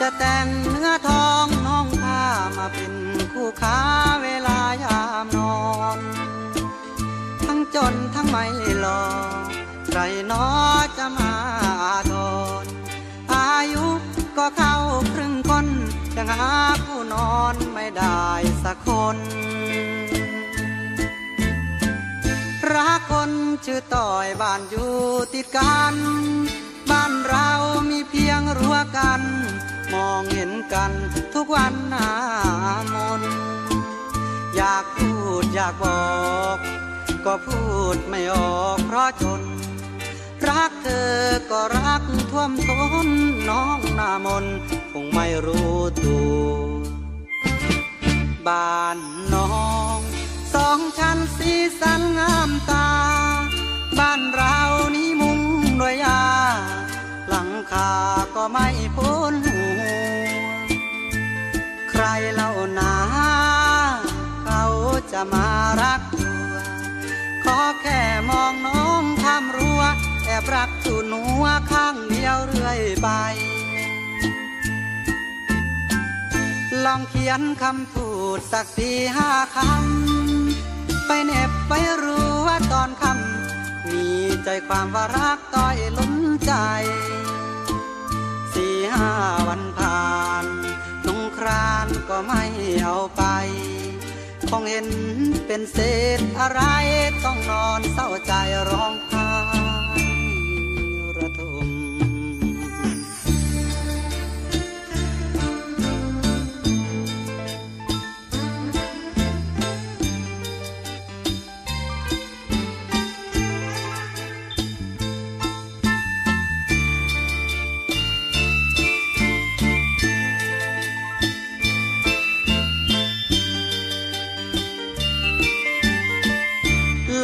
จะแต่งเนื้อทองน้องข้ามาเป็นคู่ค้าเวลายามนอน ทั้งจนทั้งไม่หลอใครน้อจะมาทนอายุก็เข้าครึ่งคนยังหาผู้นอนไม่ได้สักคนรักคนชื่อต่อยบ้านอยู่ติดกันานเรามีเพียงรั้วกัน มองเห็นกันทุกวันหน้ามน อยากพูดอยากบอก ก็พูดไม่ออกเพราะจน รักเธอก็รักท่วมทนน้องหน้ามน คงไม่รู้ตัวบ้านน้อง สองชั้นสีสันงามตา ก็ไม่พ้นหัวใครเล่านา เขาจะมารักตัว ขอแค่มองน้องทำรั้วแอบรักจูหนัวข้างเดียวเรื่อยไป ลองเขียนคำพูดสักสี่ห้าคำ ไปเน็บไปรู้ว่าตอนคำมีใจความว่ารักต้อยล้นใจ สี่ห้าวันผ่านสงครานก็ไม่เอาไป คงเห็นเป็นเศษอะไรต้องนอนเศร้าใจร้อง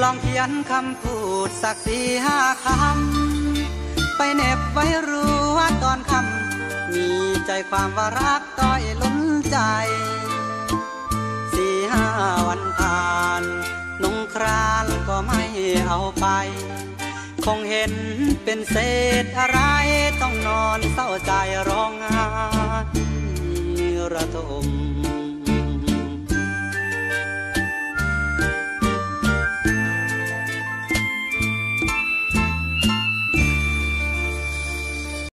ลองเขียนคำพูดสักสี่ห้าคำ ไปเน็บไว้รู้ว่าตอนคำ มีใจความว่ารักต้อยล้นใจ สี่ห้าวันผ่านนงครานก็ไม่เอาไป คงเห็นเป็นเศษอะไรต้องนอนเศร้าใจร้องไห้ระทม